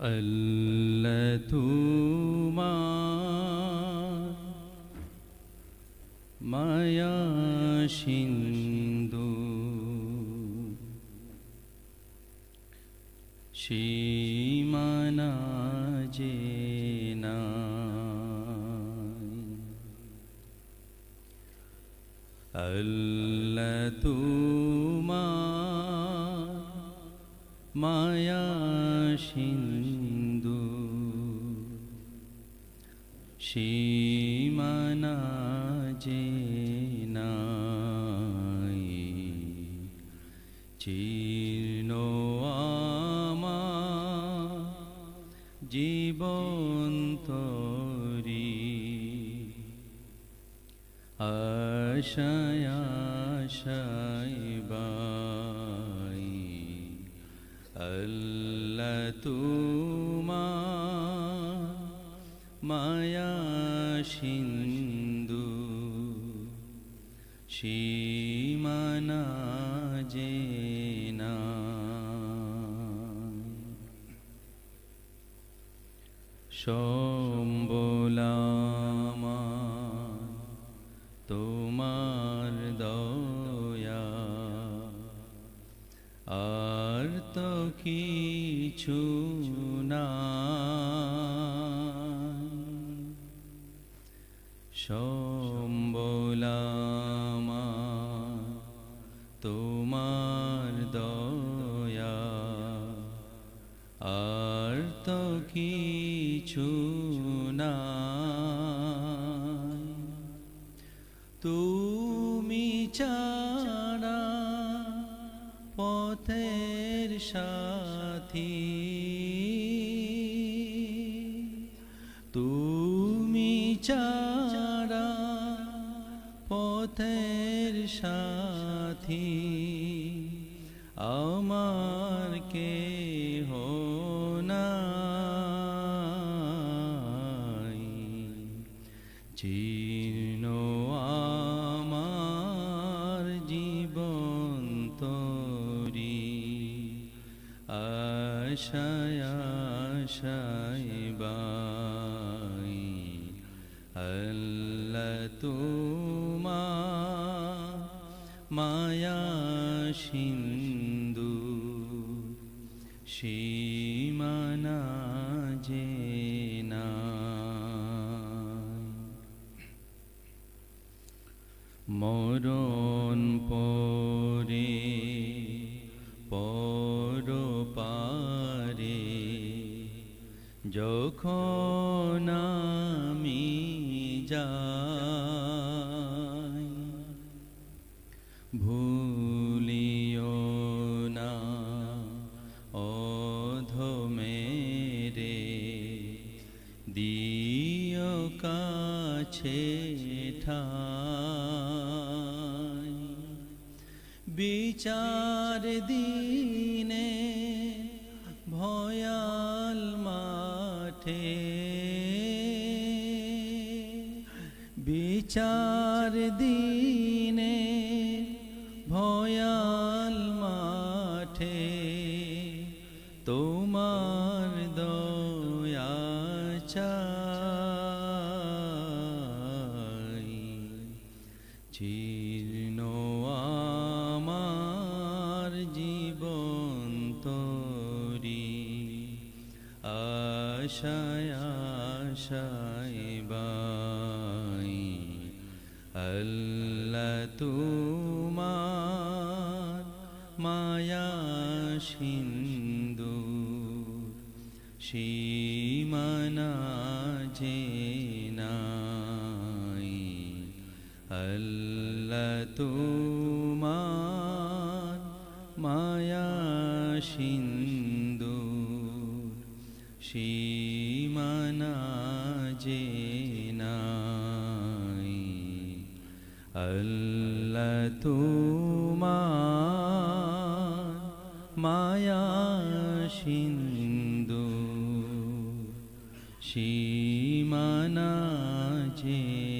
আল্লাহ তোমার মায়া সিন্ধু সীমানা যে। আল্লাহ তোমার মায়া সিন্ধু। সীমানা যে নাই আমার জীবন তরি আশায় বাই আল্লাহ তোমার মায়া সিন্ধু সীমানা যে সম্বলামা কিছু না। সম্বলামা তোমার দয়া আর তো কিছু না। তুমি চারা পথের সাথী। তুমি চারা পথের সাথী আমার কে নাই। জীর্ণ আশায় আশায় বাই। আল্লাহ তোমার মায়া সিন্ধু সীমানা যখন আমি যাই ভুলিও না অধমেরে দিও কাছে ঠাই। বিচার দিনে ভয়াল মাঠে বিচার দিনে ভয়াল মাঠে তোমার দয়া চাই। জীর্ণ আমার জীবন তরি। আশায় আশায় বাই। আল্লাহ তোমার মায়া সিন্ধু সীমানা যে নাই। আল্লাহ তোমার মায়া সিন্ধু সীমানা যে নাই। আল্লাহ তোমার মায়া সিন্ধু। সীমানা যে